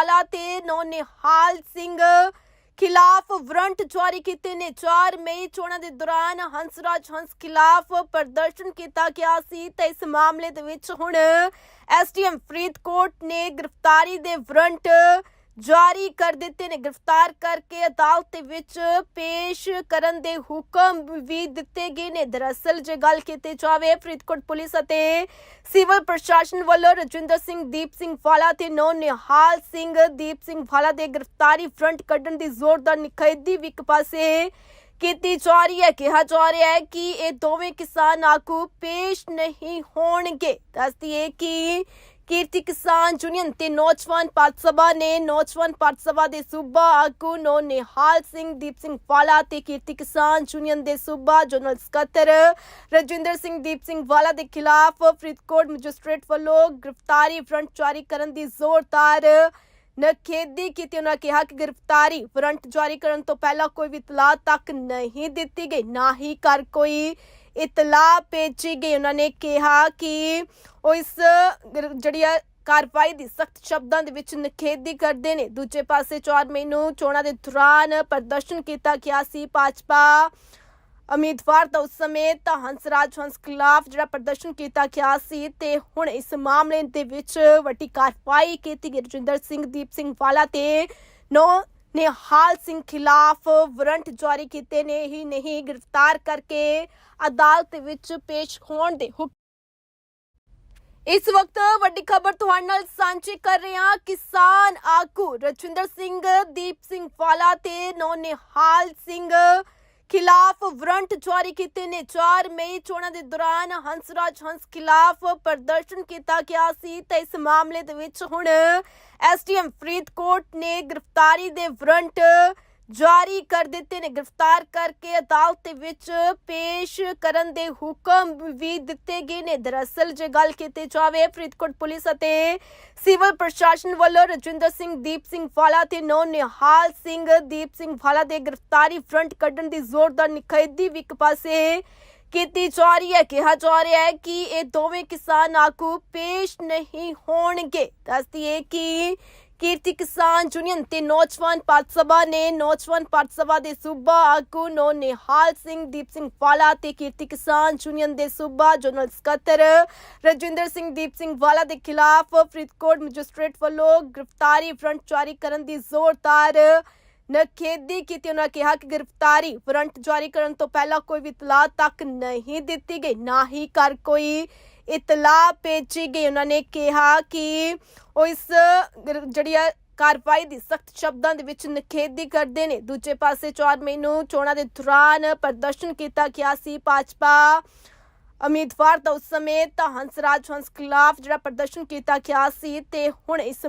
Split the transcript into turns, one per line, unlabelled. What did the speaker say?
ਵਾਲਾ ਤੇ ਨੌ ਨਿਹਾਲ ਸਿੰਘ ਖਿਲਾਫ ਵਾਰੰਟ ਜਾਰੀ ਕੀਤੇ ਨੇ। 4 ਮਈ ਚੋਣਾਂ ਦੇ ਦੌਰਾਨ ਹੰਸਰਾਜ ਹੰਸ ਖਿਲਾਫ ਪ੍ਰਦਰਸ਼ਨ ਕੀਤਾ ਗਿਆ ਸੀ ਤੇ ਇਸ ਮਾਮਲੇ ਦੇ ਵਿੱਚ ਹੁਣ ਐਸਟੀਐਮ ਫਰੀਦਕੋਟ ਨੇ ਗ੍ਰਿਫਤਾਰੀ ਦੇ ਵਾਰੰਟ ਜਾਰੀ ਕਰ ਦਿੱਤੇ ਨੇ, ਗ੍ਰਿਫਤਾਰ ਕਰਕੇ ਅਦਾਲਤ ਦੇ ਵਿੱਚ ਪੇਸ਼ ਕਰਨ ਦੇ ਹੁਕਮ ਵੀ ਦਿੱਤੇ ਗਏ ਨੇ। ਦਰਅਸਲ ਜੇ ਗੱਲ ਕੀਤੀ ਜਾਵੇ, ਫਰੀਦਕੋਟ ਪੁਲਿਸ ਅਤੇ ਸਿਵਲ ਪ੍ਰਸ਼ਾਸਨ ਵੱਲੋਂ ਰਜਿੰਦਰ ਸਿੰਘ, ਦੀਪ ਸਿੰਘ ਵਾਲਾ ਤੇ ਨੌ ਨਿਹਾਲ ਸਿੰਘ, ਦੀਪ ਸਿੰਘ ਵਾਲਾ ਦੇ ਗ੍ਰਿਫਤਾਰੀ ਫਰੰਟ ਕੱਢਣ ਦੀ ਜ਼ੋਰਦਾਰ ਨਿਖੇਧੀ ਵੀ ਇੱਕ ਪਾਸੇ ਕੀਤੀ ਜਾ ਰਹੀ ਹੈ। ਕਿਹਾ ਜਾ ਰਿਹਾ ਹੈ ਕਿ ਇਹ ਦੋਵੇਂ ਕਿਸਾਨ ਆਗੂ ਪੇਸ਼ ਨਹੀਂ ਹੋਣਗੇ। ਦੱਸਦੀ ਹੈ ਕਿ ਕੀਰਤੀ ਕਿਸਾਨ ਯੂਨੀਅਨ ਤੇ ਨੌਜਵਾਨ ਪਾਰਟ ਸਭਾ ਨੇ ਨੌਜਵਾਨ ਪਾਰਟ ਸਭਾ ਦੇ ਸੂਬਾ ਆਗੂ ਨੋ ਨਿਹਾਲ ਸਿੰਘ, ਦੀਪ ਸਿੰਘ ਵਾਲਾ ਤੇ ਕੀਰਤੀ ਕਿਸਾਨ ਯੂਨੀਅਨ ਦੇ ਸੂਬਾ ਜਨਰਲ ਸਕੱਤਰ ਰਜਿੰਦਰ ਸਿੰਘ, ਦੀਪ ਸਿੰਘ ਵਾਲਾ ਦੇ ਖਿਲਾਫ ਫਰੀਦਕੋਟ ਮੈਜਿਸਟ੍ਰੇਟ ਵੱਲੋਂ ਗ੍ਰਿਫਤਾਰੀ ਵਾਰੰਟ ਜਾਰੀ ਕਰਨ ਦੀ ਜ਼ੋਰਦਾਰ ਨਖੇਦੀ ਕੀਤੀ। ਉਹਨਾਂ ਕਿਹਾ ਕਿ ਗ੍ਰਿਫਤਾਰੀ ਵਾਰੰਟ ਜਾਰੀ ਕਰਨ ਤੋਂ ਪਹਿਲਾਂ ਕੋਈ ਵੀ ਇਤਲਾਹ ਤੱਕ ਨਹੀਂ ਦਿੱਤੀ ਗਈ। ਨਾ ਹੀ ਕਰ ਕੋਈ ਇਤਲਾਹ ਭੇਜੀ ਗਈ। ਉਹਨਾਂ ਨੇ ਕਿਹਾ ਕਿ ਉਹ ਇਸ ਜਿਹੜੀ ਆ ਕਾਰਵਾਈ ਦੀ ਸਖਤ ਸ਼ਬਦਾਂ ਦੇ ਵਿੱਚ ਨਿਖੇਧੀ ਕਰਦੇ ਨੇ। ਦੂਜੇ ਪਾਸੇ 4 ਮਈ ਨੂੰ ਚੋਣਾਂ ਦੇ ਦੌਰਾਨ ਪ੍ਰਦਰਸ਼ਨ ਕੀਤਾ ਗਿਆ ਸੀ। ਭਾਜਪਾ ਉਮੀਦਵਾਰ ਦਾ ਉਸ ਸਮੇਂ ਤਾਂ ਹੰਸਰਾਜ ਹੰਸ ਖਿਲਾਫ ਜਿਹੜਾ ਪ੍ਰਦਰਸ਼ਨ ਕੀਤਾ ਗਿਆ ਸੀ ਤੇ ਹੁਣ ਇਸ ਮਾਮਲੇ ਦੇ ਵਿੱਚ ਵੱਡੀ ਕਾਰਵਾਈ ਕੀਤੀ ਗਈ। ਰਜਿੰਦਰ ਸਿੰਘ, ਦੀਪ ਸਿੰਘ ਵਾਲਾ ਤੇ ਨੌ ਨਿਹਾਲ ਸਿੰਘ ਖਿਲਾਫ ਵਾਰੰਟ ਜਾਰੀ ਕੀਤੇ ਨੇ, ਹੀ ਨਹੀਂ ਗ੍ਰਿਫਤਾਰ ਕਰਕੇ ਅਦਾਲਤ ਵਿੱਚ ਪੇਸ਼ ਹੋਣ ਦੇ ਹੁਕਮ ਇਸ ਵਕਤ ਵੱਡੀ ਖਬਰ ਤੁਹਾਡੇ ਨਾਲ ਸਾਂਝੀ ਕਰ ਰਹੇ ਹਾਂ, ਕਿਸਾਨ ਆਗੂ ਰਜਿੰਦਰ ਸਿੰਘ, ਦੀਪ ਸਿੰਘ ਵਾਲਾ ਤੇ ਨੌ ਨਿਹਾਲ ਸਿੰਘ ਖਿਲਾਫ ਵਾਰੰਟ ਜਾਰੀ ਕੀਤੇ ਨੇ। 4 ਮਈ ਚੋਣਾਂ ਦੇ ਦੌਰਾਨ ਹੰਸਰਾਜ ਹੰਸ ਖਿਲਾਫ ਪ੍ਰਦਰਸ਼ਨ ਕੀਤਾ ਗਿਆ ਸੀ ਤੇ ਇਸ ਮਾਮਲੇ ਦੇ ਵਿੱਚ ਹੁਣ ਐਸਟੀਐਮ ਫਰੀਦਕੋਟ ਨੇ ਗ੍ਰਿਫਤਾਰੀ ਦੇ ਵਾਰੰਟ ਜਾਰੀ ਕਰ ਦਿੱਤੇ ਨੇ, ਗ੍ਰਿਫਤਾਰ ਕਰਕੇ ਅਦਾਲਤ ਵਿੱਚ ਪੇਸ਼ ਕਰਨ ਦੇ ਹੁਕਮ ਵੀ ਦਿੱਤੇ ਗਏ ਨੇ। ਦਰਅਸਲ, ਜੇ ਗੱਲ ਕੀਤੀ ਜਾਵੇ, ਫਰੀਦਕੋਟ ਪੁਲਿਸ ਅਤੇ ਸਿਵਲ ਪ੍ਰਸ਼ਾਸਨ ਵੱਲੋਂ ਰਜਿੰਦਰ ਸਿੰਘ, ਦੀਪ ਸਿੰਘ ਵਾਲਾ ਤੇ ਨੌ ਨਿਹਾਲ ਸਿੰਘ, ਦੀਪ ਸਿੰਘ ਵਾਲਾ ਦੇ ਗ੍ਰਿਫਤਾਰੀ ਫਰੰਟ ਕੱਢਣ ਦੀ ਜ਼ੋਰਦਾਰ ਨਿਖੇਧੀ ਵੀ ਇੱਕ ਪਾਸੇ ਕੀਤੀ ਜਾ ਰਹੀ ਹੈ। ਕਿਹਾ ਜਾ ਰਿਹਾ ਹੈ ਕਿ ਇਹ ਦੋਵੇਂ ਕਿਸਾਨ ਆਗੂ ਪੇਸ਼ ਨਹੀਂ ਹੋਣਗੇ। ਦੱਸਦੀ ਹੈ ਕਿ ਕੀਰਤੀ ਕਿਸਾਨ ਯੂਨੀਅਨ ਤੇ ਨੌਜਵਾਨ ਪਾਰਟ ਸਭਾ ਨੇ, ਨੌਜਵਾਨ ਪਾਰਟ ਸਭਾ ਦੇ ਸੂਬਾ ਆਗੂ ਨੋ ਨਿਹਾਲ ਸਿੰਘ, ਦੀਪ ਸਿੰਘ ਵਾਲਾ ਤੇ ਕੀਰਤੀ ਕਿਸਾਨ ਯੂਨੀਅਨ ਦੇ ਸੂਬਾ ਜਨਰਲ ਸਕੱਤਰ ਰਜਿੰਦਰ ਸਿੰਘ, ਦੀਪ ਸਿੰਘ ਵਾਲਾ ਦੇ ਖਿਲਾਫ ਫਰੀਦਕੋਟ ਮੈਜਿਸਟ੍ਰੇਟ ਵੱਲੋਂ ਗ੍ਰਿਫਤਾਰੀ ਵਾਰੰਟ ਜਾਰੀ ਕਰਨ ਦੀ ਜ਼ੋਰਦਾਰ ਨਖੇਦੀ ਕੀਤੀ। ਉਹਨਾਂ ਕਿਹਾ ਕਿ ਗ੍ਰਿਫਤਾਰੀ ਵਾਰੰਟ ਜਾਰੀ ਕਰਨ ਤੋਂ ਪਹਿਲਾਂ ਕੋਈ ਵੀ ਤਲਾਹ ਤੱਕ ਨਹੀਂ ਦਿੱਤੀ ਗਈ। ਨਾ ਹੀ ਕਰ ਕੋਈ ਇਤਲਾਹ ਭੇਜੀ ਗਈ। ਉਹਨਾਂ ਨੇ ਕਿਹਾ ਕਿ ਉਹ ਇਸ ਜਿਹੜੀ ਆ ਕਾਰਵਾਈ ਦੀ ਸਖਤ ਸ਼ਬਦਾਂ ਦੇ ਵਿੱਚ ਨਿਖੇਧੀ ਕਰਦੇ ਨੇ। ਦੂਜੇ ਪਾਸੇ 4 ਮਈ ਨੂੰ ਚੋਣਾਂ ਦੇ ਦੌਰਾਨ ਪ੍ਰਦਰਸ਼ਨ ਕੀਤਾ ਗਿਆ ਸੀ, ਭਾਜਪਾ ਉਮੀਦਵਾਰ ਦਾ ਉਸ ਸਮੇਂ ਤਾਂ ਹੰਸਰਾਜ ਹੰਸ ਖਿਲਾਫ ਜਿਹੜਾ ਪ੍ਰਦਰਸ਼ਨ ਕੀਤਾ ਗਿਆ ਸੀ, ਤੇ ਹੁਣ ਇਸ